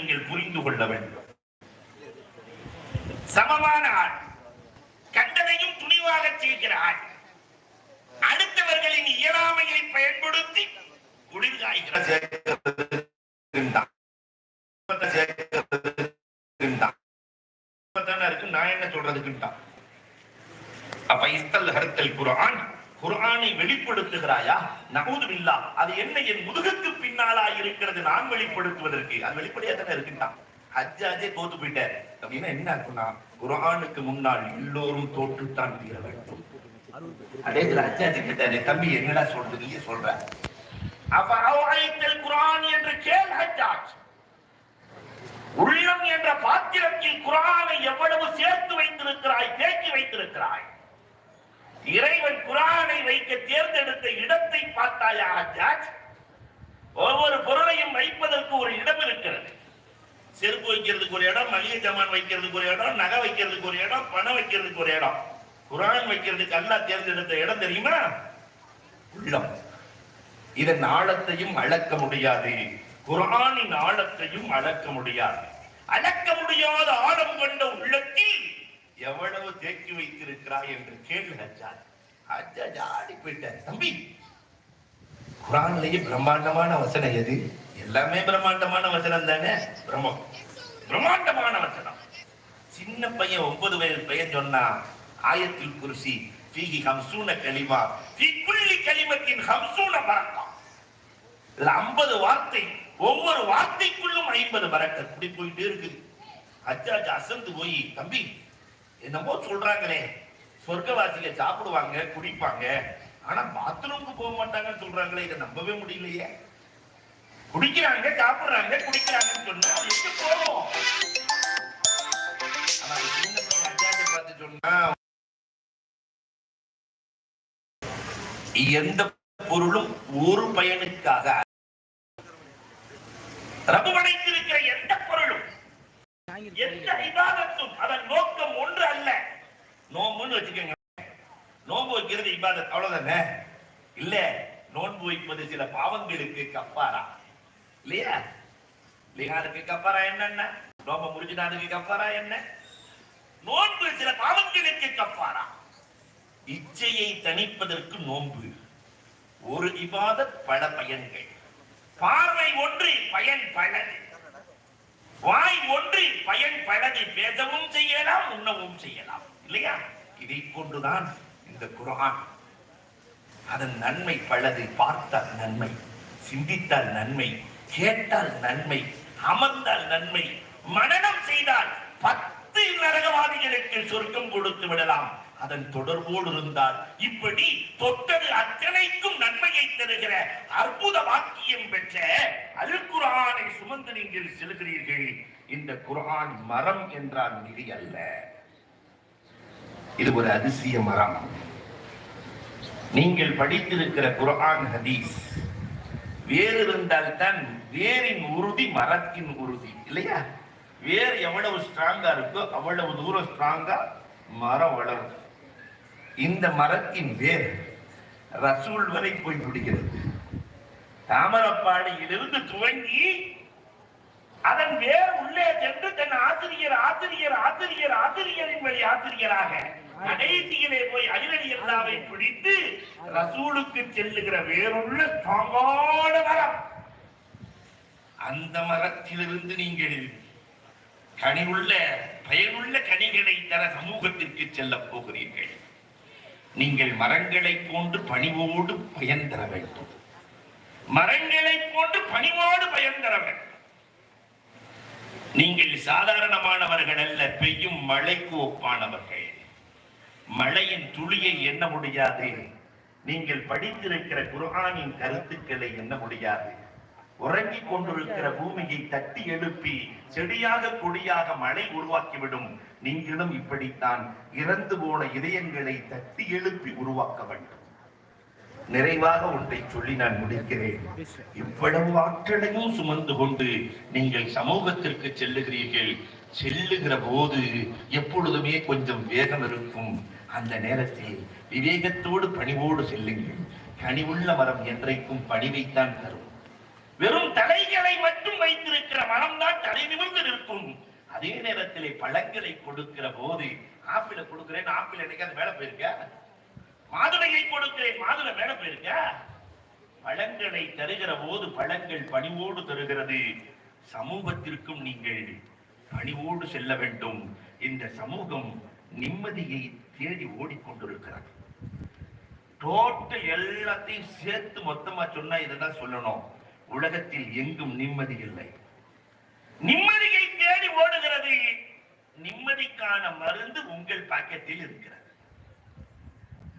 நீங்கள் புரிந்து கொள்ள வேண்டும். சமமான ஆள் கண்டதையும் துணிவாக செய்கிற ஆள் அடுத்தவர்களின் இயலாமையை பயன்படுத்தி குளிர்காய்கிறது நான் என்ன சொல்றதுக்குன்ட்டான். அப்ப இஸ்தல் ஹர்த்தல் குரான் குரானை வெளிப்படுத்துகிறாயா? நகுதுமில்லா அது என்ன? என் முதுகுக்கு பின்னாலா இருக்கிறது நான் வெளிப்படுத்துவதற்கு. அது வெளிப்படையா தானே இருக்குட்டான் ஹஜ்ஜாஜே தோத்து போயிட்டார். அப்படின்னா என்ன இருக்குன்னா குரானுக்கு முன்னால் எல்லோரும் தோற்றுத்தான் தீர வேண்டும். அதே இதுல ஹஜ்ஜாஜி கேட்டாரு தம்பி என்னடா சொல்றது நீயே சொல்ற. அப்ப குரான் என்று கேள் ஹஜ்ஜாஜ் உள்ளம் என்ற பாத்திரத்தில் குரானை எவ்வளவு சேர்த்து வைத்திருக்கிறாய் தேக்கி வைத்திருக்கிறாய்? இறைவன் குரானை வைக்க தேர்ந்தெடுத்த இடத்தை பார்த்தாயா ஜாஜ்? ஒவ்வொரு பொருளையும் வைப்பதற்கு ஒரு இடம் இருக்கிறது. செருப்பு வைக்கிறதுக்கு ஒரு இடம் மளிகை ஜமான் வைக்கிறதுக்கு ஒரு இடம் நகை வைக்கிறதுக்கு ஒரு இடம் பணம் வைக்கிறதுக்கு ஒரு இடம். குரான் வைக்கிறதுக்கு அல்லா தேர்ந்தெடுத்த இடம் தெரியுமா? உள்ளம். இதன் ஆழத்தையும் அளக்க முடியாது. குரானின் ஆழத்தையும் அளக்க முடியாது. அளக்க முடியாத ஆழம் கொண்ட உள்ளத்தில் எவ்வளவு தேக்கி வைத்திருக்கிறாய் என்று கேள்வி ஹஜ்ஜாஜ் ஹஜ்ஜாஜ் ஆடி போயிட்டார் தம்பி குரான்லயே பிரம்மாண்டமான வசனம் எது? எல்லாமே பிரம்மாண்டமான வசனம் தானே? பிரம்மம். பிரம்மாண்டமான வசனம். சின்ன பையன் ஒன்பது வயது பையன் சொன்னா ஆயத்தில் குருசி ஃபீஹி ஹம்சூன கலிமா ஃபீ குல்லி கலிமத்தின் ஹம்சூன பரக்கா இதுல ஐம்பது வார்த்தை ஒவ்வொரு வார்த்தைக்குள்ளும் ஐம்பது பரக்கத் இப்படி போயிட்டே இருக்குது. அஜாஜ் அசந்து போய் தம்பி என்னமோ சொல்றாங்களே. சொர்க்கவாசிக சாப்பிடுவாங்க குடிப்பாங்க. ஆனா பாத்ரூமுக்கு போக மாட்டாங்கன்னு சொல்றாங்களே. இதை நம்பவே முடியலையே. குடிக்கிறாங்க சாப்பிடுறாங்க குடிக்கிறாங்கன்னு சொன்னா அது எங்க போகும்? ஆனா சின்ன பையன் அஞ்சாவது பார்த்து சொன்னா எந்த பொருளும் ஒரு பயனுக்காக ரபு படைத்திருக்கிற எந்த பொருளும் எந்த விவாதத்தும் அதன் நோக்கம் நோம்புன்னு வச்சுக்கோங்க. நோன்பு வைக்கிறது இபாதத் அவ்வளவுதானே? இல்ல நோன்பு வைப்பது சில பாவங்களுக்கு கப்பாரா இல்லையா? லிஹாருக்கு கப்பாரா என்னென்ன? நோம்ப முடிஞ்சினாருக்கு கப்பாரா என்ன? நோன்பு சில பாவங்களுக்கு கப்பாரா இச்சையை தணிப்பதற்கு நோன்பு. ஒரு இபாத பல பயன்கள். பார்வை ஒன்று பயன் பலது. வாய் ஒன்று பயன் பலது. பேசவும் செய்யலாம் உண்ணவும் செய்யலாம். இல்லையா? இதை கொண்டுதான் இந்த குரான் அதன் நன்மை பலது பார்த்தால் நன்மை சிந்தித்தால் நன்மை கேட்டால் நன்மை அமர்ந்தால் நன்மை மனனம் செய்தால் பத்து நரகவாதிகளுக்கு சொர்க்கம் கொடுத்து விடலாம். அதன் தொடர்போடு இருந்தால் இப்படி தொட்டது அத்தனைக்கும் நன்மையை தருகிற அற்புத வாக்கியம் பெற்ற அல் குரானை சுமந்து நீங்கள் செல்கிறீர்கள். இந்த குரான் மரம் என்றால் நிதி அல்ல. இது ஒரு அதிசய மரம்? நீங்கள் படித்திருக்கிற குரான் ஹதீஸ் வேர் இருந்தால் தான் வேரின் உறுதி மரத்தின் உறுதி இல்லையா? வேர் எவ்வளவு ஸ்ட்ராங்கா இருக்கோ அவ்வளவு தூரம் ஸ்ட்ராங்கா மரம் வளரும். இந்த மரத்தின் வேர் ரசூல் வரை போய் பிடிக்கிறது தாமரப்பாடியிலிருந்து துவங்கி அதன் வேர் உள்ளே சென்று தன் ஆசிரியர் ஆசிரியர் ஆசிரியர் ஆசிரியரின் வழி ஆசிரியராக கடைசியிலே போய் அதிரடி எல்லாவை பிடித்து ரசூலுக்கு செல்லுகிற வேறுள்ள ஸ்ட்ராங்கான மரம். அந்த மரத்திலிருந்து நீங்கள் கனிவுள்ள பயனுள்ள கனிகளை தர சமூகத்திற்கு செல்ல போகிறீர்கள். நீங்கள் மரங்களை போன்று பணிவோடு பயன் தர வேண்டும். மரங்களை போன்று பணிவோடு பயன் தர வேண்டும். நீங்கள் சாதாரணமானவர்கள் அல்ல பெய்யும் மழைக்கு ஒப்பானவர்கள். மழையின் துளியை எண்ண முடியாது. நீங்கள் படித்திருக்கிற குரானின் கருத்துக்களை எண்ண முடியாது. உறங்கிக் கொண்டிருக்கிற பூமியை தட்டி எழுப்பி செடியாக கொடியாக மழை உருவாக்கிவிடும். நீங்களும் இப்படித்தான் இறந்து போன இதயங்களை தட்டி எழுப்பி உருவாக்க வேண்டும். நிறைவாக ஒன்றை சொல்லி நான் முடிக்கிறேன். இவ்வளவு ஆற்றலையும் சுமந்து கொண்டு நீங்கள் சமூகத்திற்கு செல்லுகிறீர்கள். செல்லுகிற போது எப்பொழுதுமே கொஞ்சம் வேகம் இருக்கும். அந்த நேரத்தில் விவேகத்தோடு பணிவோடு செல்லுங்கள். கனிவுள்ள மரம் என்றைக்கும் பணிவைத்தான் தரும். வெறும் தலைகளை மட்டும் வைத்திருக்கிற மனம்தான் தலை நிமிர்ந்து நிற்கும். அதே நேரத்திலே பழங்களை கொடுக்கிற போது ஆப்பிள கொடுக்கிறேன் ஆப்பிள் என்னைக்காவது மேல போயிருக்க? மாதுளையை கொடுக்கிறேன் மாதுளை மேல போயிருக்க? பழங்களை தருகிற போது பழங்கள் பணிவோடு தருகிறது. சமூகத்திற்கும் நீங்கள் பணிவோடு செல்ல வேண்டும். இந்த சமூகம் நிம்மதியை தேடி ஓடிக்கொண்டிருக்கிறது. டோட்டல் எல்லாத்தையும் சேர்த்து மொத்தமா சொன்னா இதுதான் சொல்லணும். உலகத்தில் எங்கும் நிம்மதி இல்லை. நிம்மதியை தேடி ஓடுகிறது. நிம்மதிக்கான மருந்து உங்கள் பாக்கெட்டில் இருக்கிறது.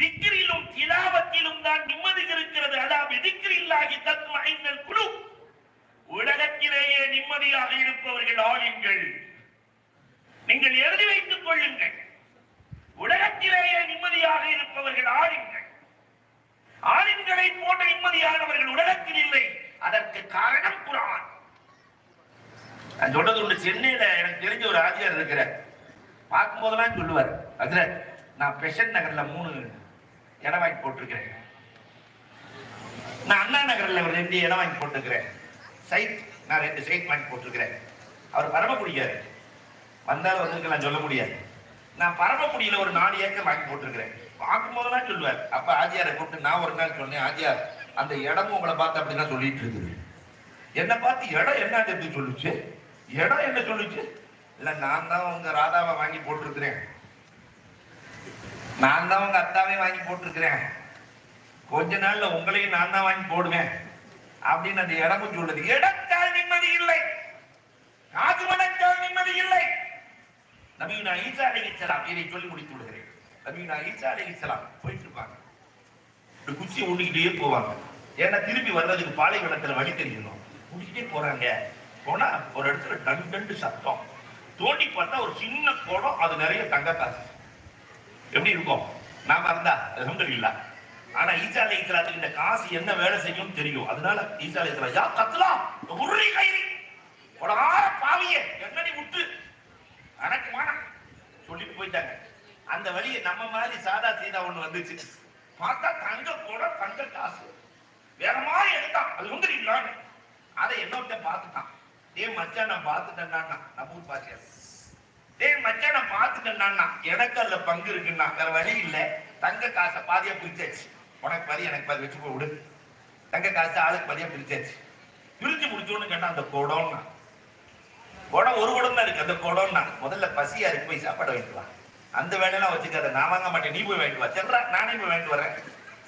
திக்ரிலும் திலாவத்திலும் தான் நிம்மதி இருக்கிறது. அதாவது திக்ரில்லாகி தத்மைனல் குழு. உலகத்திலேயே நிம்மதியாக இருப்பவர்கள் ஆளுங்கள் நீங்கள் எழுதி வைத்துக் கொள்ளுங்கள். உலகத்திலேயே நிம்மதியாக இருப்பவர்கள் ஆளுங்கள் ஆளுங்களை போன்ற நிம்மதியானவர்கள் உலகத்தில் இல்லை. அதற்கு காரணம் குரான். நான் சொல்றது ஒன்று சென்னையில எனக்கு தெரிஞ்ச ஒரு ஆசிரியர் இருக்கிறார். பார்க்கும் போதெல்லாம் சொல்லுவார் அதுல நான் பெஷன் நகர்ல மூணு இடம் வாங்கி போட்டிருக்கிறேன். நான் அண்ணா நகர்ல ஒரு ரெண்டு இடம் வாங்கி போட்டிருக்கிறேன். சைட் நான் ரெண்டு சைட் வாங்கி போட்டிருக்கிறேன். அவர் பரமக்குடியாரு. வந்தாலும் வந்திருக்கலாம் சொல்ல முடியாது. நான் பரமக்குடியில ஒரு நாலு ஏக்கர் வாங்கி போட்டிருக்கிறேன். பார்க்கும் போதெல்லாம் சொல்லுவார். அப்ப ஆஜியாரை கூப்பிட்டு நான் ஒரு நாள் சொன்னேன் ஆஜியார் அந்த இடமும் உங்களை பார்த்து அப்படிதான் சொல்லிட்டு இருக்குது. என்னை பார்த்து இடம் என்ன எப்படி சொல்லுச்சு? இடம் என்ன சொல்லுச்சு? இல்ல நான் தான் உங்க ராதாவை வாங்கி போட்டிருக்கிறேன். நான் தான் உங்க அத்தாவையும் வாங்கி போட்டிருக்கிறேன். கொஞ்ச நாள்ல உங்களையும் நான் தான் வாங்கி போடுவேன். அப்படின்னு அந்த இடமும் சொல்லுது. இடத்தால் நிம்மதி இல்லை காசு மனத்தால் நிம்மதி இல்லை நபீனா ஈசா அலைஹிஸ்ஸலாம் இதை சொல்லி முடித்து விடுகிறேன். நபீனா ஈசா அலைஹிஸ்ஸலாம் போயிட்டு இருப்பாங்க குச்சியை ஊண்டிக்கிட்டே போவாங்க. ஏன்னா திரும்பி வர்றதுக்கு பாலைவனத்துல வழி தெரியணும் ஊண்டிக்கிட்டே போறாங்க. போனா ஒரு இடத்துல டன் டண்டு சத்தம். தோண்டி பார்த்தா ஒரு சின்ன குடம் அது நிறைய தங்க காசு எப்படி இருக்கும்? நாம இருந்தா அல்ஹம்துலில்லா. ஆனா ஈசா அலைஹிஸ்ஸலாத்துக்கு இந்த காசு என்ன வேலை செய்யும் தெரியும். அதனால ஈசா அலைஹிஸ்ஸலாம் யா கத்தலாம் உருளி கயிறு ஒரு ஆற பாவியே என்னடி விட்டு போயிட்டாங்க. அந்த வழியை நம்ம மாதிரி சாதா சீதா ஒண்ணு வந்துச்சு. பார்த்தா தங்க கூட தங்க காசு. வேற மாதிரி எடுத்தான். அது வந்து அதை என்னோட பார்த்துட்டான். டேய் மச்சான் நான் பார்த்துட்டேன்னா நம்ம ஊர் பாத்தியா? டேய் மச்சான் நான் பார்த்துட்டேன்னா எனக்கு அதுல பங்கு இருக்குன்னா வேற வழி இல்லை. தங்க காசை பாதியா பிரிச்சாச்சு. உனக்கு பாதி எனக்கு பாதி வச்சு போய் விடு. தங்க காசு ஆளுக்கு பாதியா பிரிச்சாச்சு. பிரிச்சு முடிச்சோன்னு கேட்டான் அந்த குடம்னா. குடம் ஒரு குடம் தான் இருக்கு. அந்த குடம்னா முதல்ல பசியா இருக்கு போய் சாப்பாடு வாங்கிட்டு வா. அந்த வேலையெல்லாம் வச்சுக்காத. நான் வாங்க மாட்டேன். நீ போய் வாங்கிட்டு வா. செல்றா நானே போய் வாங்கிட்டு வரேன்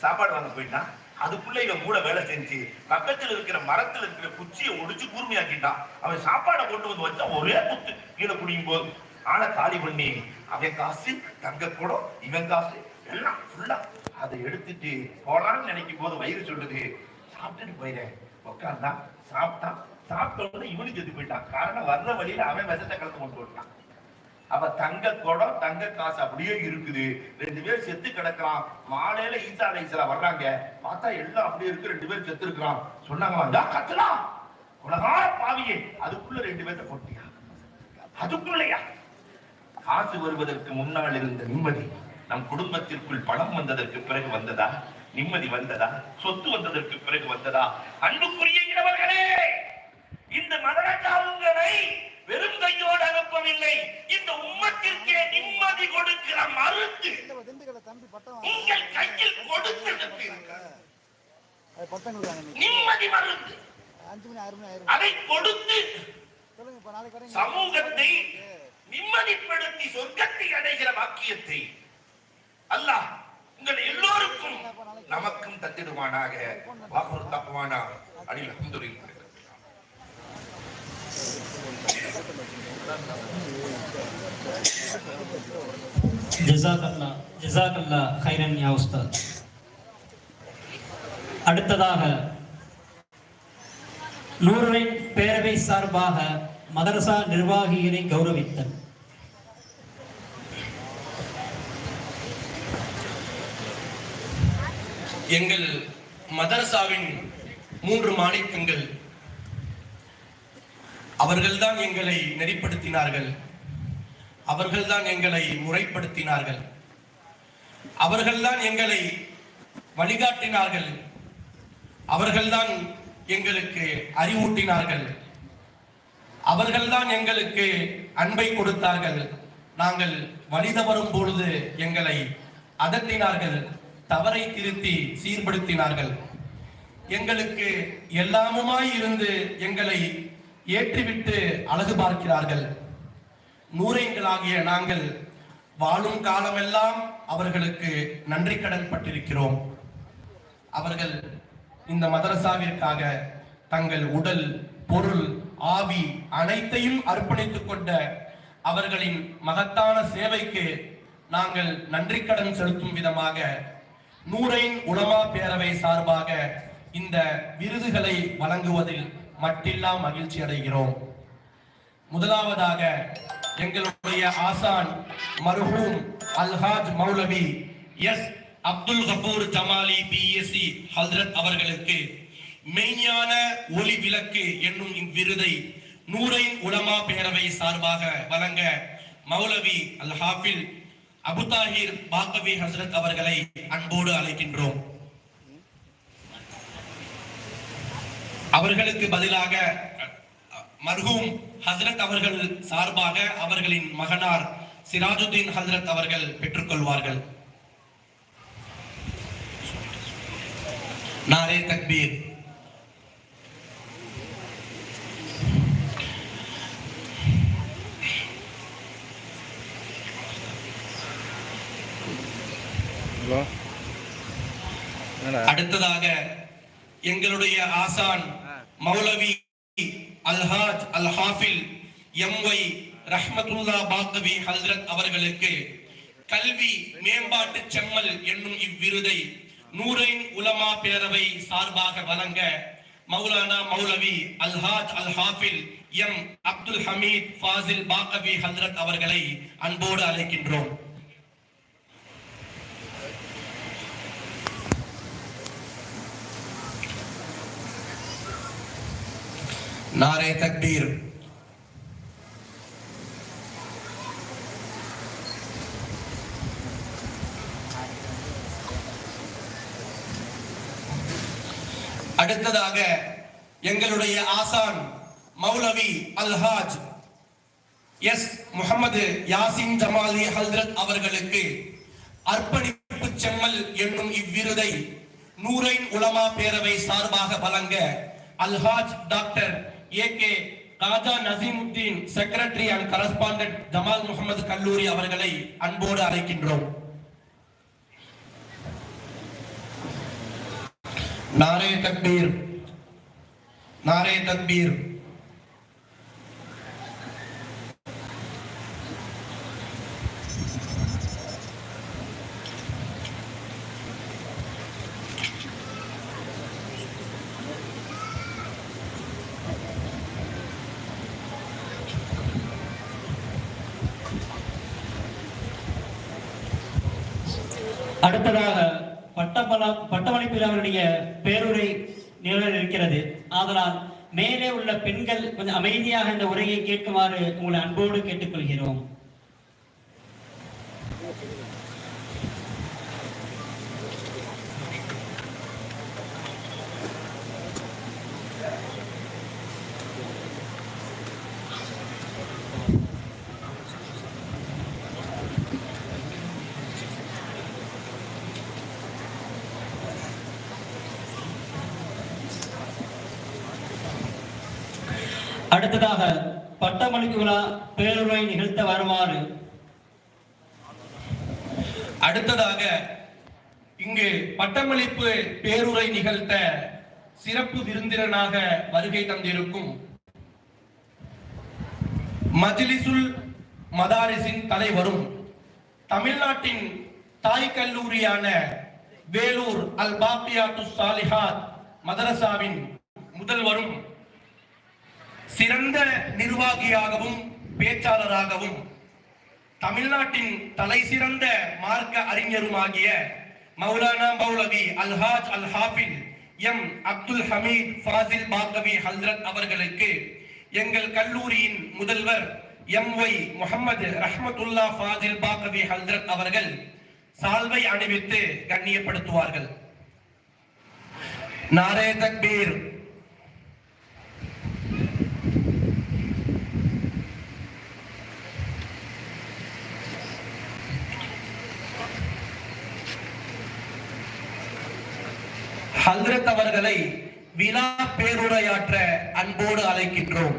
சாப்பாடு வாங்க போயிட்டான். அதுக்குள்ள இவன் கூட வேலை செஞ்சு பக்கத்துல இருக்கிற மரத்தில் இருக்கிற குச்சியை ஒடிச்சு கூர்மையாக்கிட்டான். அவன் சாப்பாடை கொண்டு வந்து வச்சா ஒரே குத்து. கீழே குடிக்கும் போது ஆளை காலி பண்ணி அவன் காசு தங்க குடம் இவன் காசு எல்லாம் ஃபுல்லா அதை எடுத்துட்டு போலான்னு நினைக்கும் போது வயிறு சொல்லுது. சாப்பிட்டுட்டு போயிறேன் உட்காந்தான் சாப்பிட்டான் சாப்பிட்ட உடனே இவனுக்கு செத்து போயிட்டான். காரணம் வர்ற வழியில அவன் விஷத்தை கலந்து கொண்டு போட்டான் அப்ப தங்க குடம் தங்க காசு அப்படியே இருக்குது. ரெண்டு பேர் செத்து கிடக்கலாம் மாலையில ஈசா அலைசலா வர்றாங்க. பார்த்தா எல்லாம் அப்படியே இருக்கு. ரெண்டு பேர் செத்து இருக்கிறான். சொன்னாங்க கத்தலாம் உலகார பாவியே. அதுக்குள்ள ரெண்டு பேர்த்த போட்டியா அதுக்குள்ளயா? காசு வருவதற்கு முன்னால் இருந்த நிம்மதி நம் குடும்பத்திற்குள் பணம் வந்ததற்கு பிறகு வந்ததா? நிம்மதி வந்ததா? சொத்து வந்ததற்கு பிறகு வந்ததா? அன்புக்குரிய இளவர்களே! இந்த மதரசா வெறும் கையோடு அனுப்பவில்லை. இந்த உம்மத்திற்கே நிம்மதி கொடுக்கிற மருந்து தம்பி பட்டம் உங்கள் கையில் கொடுத்து நிம்மதி மருந்து. மணி அதை கொடுத்து சமூகத்தை நிம்மதிப்படுத்தி சொர்க்கத்தை அடைகிற வாக்கியத்தை அல்லாஹ் உங்கள் எல்லோருக்கும் நமக்கும் தந்திடுவானாக. வாகுரு தப்புவானா அடில் ஹைரன் யா உஸ்தாத். அடுத்ததாக நூறுவின் பேரவை சார்பாக மதரசா நிர்வாகிகளை கௌரவித்தல். எங்கள் மதரசாவின் மூன்று மாணிக்கங்கள் அவர்கள்தான் எங்களை நெறிப்படுத்தினார்கள். அவர்கள்தான் எங்களை முறைப்படுத்தினார்கள். அவர்கள்தான் எங்களை வழிகாட்டினார்கள். அவர்கள்தான் எங்களுக்கு அறிவூட்டினார்கள். அவர்கள்தான் எங்களுக்கு அன்பை கொடுத்தார்கள். நாங்கள் வழி தவறும் பொழுது எங்களை அதட்டினார்கள். தவறை திருத்தி சீர்படுத்தினார்கள். எங்களுக்கு எல்லாமுமாய் இருந்து எங்களை ஏற்றிவிட்டு அழகு பார்க்கிறார்கள். நூறைங்களாகிய நாங்கள் வாழும் காலமெல்லாம் அவர்களுக்கு நன்றி கடன் பட்டிருக்கிறோம். அவர்கள் இந்த மதரசாவிற்காக தங்கள் உடல் பொருள் ஆவி அனைத்தையும் அர்ப்பணித்துக் கொண்ட அவர்களின் மகத்தான சேவைக்கு நாங்கள் நன்றி கடன் செலுத்தும் விதமாக நூரைன் உலமா பேரவை சார்பாக இந்த விருதுகளை வழங்குவதில் மட்டில்லா மகிழ்ச்சி அடைகிறோம். முதலாவதாக எங்களுடைய ஆசான் மர்ஹூம் அல்ஹாஜ் மௌலவி எஸ் அப்துல் கபூர் ஜமாலி பிஎஸ்சி ஹல்ரத் அவர்களுக்கு மெய்ஞான ஒளி விளக்கு என்னும் இவ்விருதை நூரைன் உலமா பேரவை சார்பாக வழங்க மௌலவி அல் ஹாஃபில் அபு தாஹிர் பாக்கவி ஹஸ்ரத் அவர்களை அன்போடு அழைக்கின்றோம். அவர்களுக்கு பதிலாக மர்ஹூம் ஹஸ்ரத் அவர்கள் சார்பாக அவர்களின் மகனார் சிராஜுத்தீன் ஹஸ்ரத் அவர்கள் பெற்றுக்கொள்வார்கள். நாரே தக்பீர். அடுத்ததாக எங்களுடைய ஆசான் மௌலவி அல்ஹாஜ் அல் ஹாஃபில் எம்ஒய் ரஹ்மத்துல்லா பாக்கவி ஹல்ரத் அவர்களுக்கு கல்வி மேம்பாட்டு செம்மல் என்னும் இவ்விருதை நூரைன் உலமா பேரவை சார்பாக வழங்க மௌலானா மௌலவி அல்ஹாஜ் அல் ஹாஃபில் எம் அப்துல் ஹமீத் ஃபாசில் பாக்கவி ஹல்ரத் அவர்களை அன்போடு அழைக்கின்றோம். நாரே தக்பீர். அடுத்ததாக எங்களுடைய ஆசான் மௌலவி அல்ஹாஜ் எஸ். முகமது யாசின் ஜமாலி ஹல்ரத் அவர்களுக்கு அர்ப்பணிப்பு செம்மல் என்னும் இவ்விருதை நூரைன் உலமா பேரவை சார்பாக வழங்க Alhaj doctor AK Raja Khaja Naseemuddin secretary and correspondent Jamal Mohammed கல்லூரி அவர்களை அன்போடு அழைக்கின்றோம். நாரே தக்பீர் நாரே தக்பீர் அடுத்ததாக பட்டமல பட்டமளிப்பில் அவருடைய பேருரை நிகழ இருக்கிறது ஆதலால் மேலே உள்ள பெண்கள் கொஞ்சம் அமைதியாக இந்த உரையை கேட்குமாறு உங்களை அன்போடு கேட்டுக்கொள்கிறோம் அடுத்ததாக பட்டமளிப்பு விழா பேருரை நிகழ்த்த வருமாறு. அடுத்ததாக இங்கு பட்டமளிப்பு பேருரை நிகழ்த்த சிறப்பு விருந்தினராக வருகை தந்திருக்கும் மஜிலிசுல் மதாரிசின் தலைவரும் தமிழ்நாட்டின் தாய் கல்லூரியான வேலூர் அல் பாக்கியாத்து சாலிஹாத் மதரசாவின் முதல்வரும் சிறந்த நிர்வாகியாகவும் பேச்சாளராகவும் தமிழ்நாட்டின் தலை சிறந்த மார்க்க அறிஞருமாகிய மௌலானா மௌலவி அல்ஹாஜ் அல் ஹாஃபில் எம் அப்துல் ஹமீத் ஃபாசில் பாக்கவி ஹல்ரத் அவர்களுக்கு எங்கள் கல்லூரியின் முதல்வர் எம் ஒய் முகமது ரஹமத்துல்லா ஃபாசில் பாக்கவி ஹல்ரத் அவர்கள் சால்வை அணிவித்து கண்ணியப்படுத்துவார்கள். நாரே தக்பீர். ஹல்ரத் அவர்களை விழா பேருரையாற்ற அன்போடு அழைக்கின்றோம்.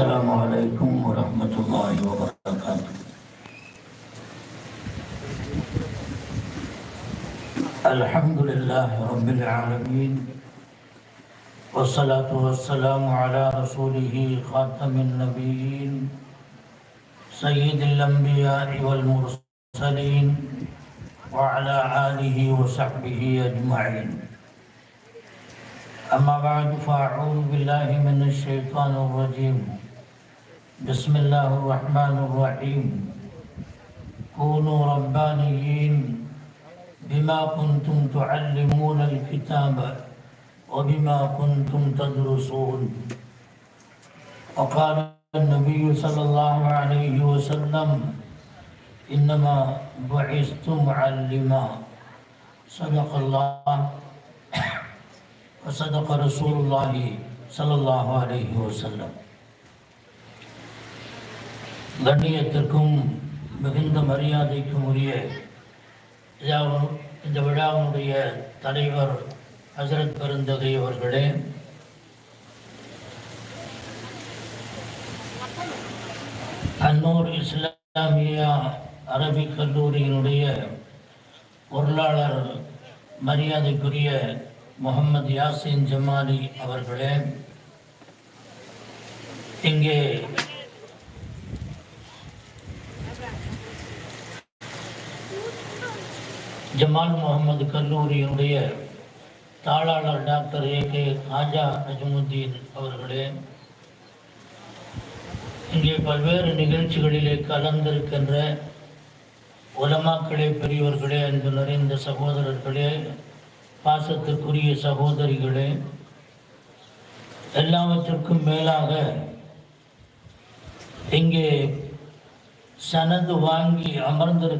السلام عليكم ورحمة الله وبركاته. الحمد لله رب العالمين والصلاة والسلام على رسوله خاتم النبيين سيد الأنبياء والمرسلين وعلى آله وصحبه أجمعين. أما بعد فأعوذ بالله من الشيطان الرجيم. بسم الله الرحمن الرحيم. كونوا ربانيين بما كنتم تعلمون الكتاب وبما كنتم تدرسون. وقال النبي صلى الله عليه وسلم إنما بعثت معلما صدق الله. وصدق رسول الله صلى الله عليه وسلم. கண்ணியத்திற்கும் மிகுந்த மரியாதைக்கும் உரிய இந்த விழாவினுடைய தலைவர் ஹசரத் பெருந்தகை அவர்களே. அன்னூர் இஸ்லாமியா அரபிக் கல்லூரியினுடைய பொருளாளர் மரியாதைக்குரிய முகமது யாசின் ஜமாலி அவர்களே இங்கே ஜமால் முகமது கல்லூரியினுடைய தாளாளர் doctor A K Khaja Najamuddin அவர்களே இங்கே பல்வேறு நிகழ்ச்சிகளிலே கலந்திருக்கின்ற உலமாக்களே பெரியவர்களே அன்பு நிறைந்த சகோதரர்களே பாசத்திற்குரிய சகோதரிகளே எல்லாவற்றிற்கும் மேலாக இங்கே சனது வாங்கி அமர்ந்திருக்க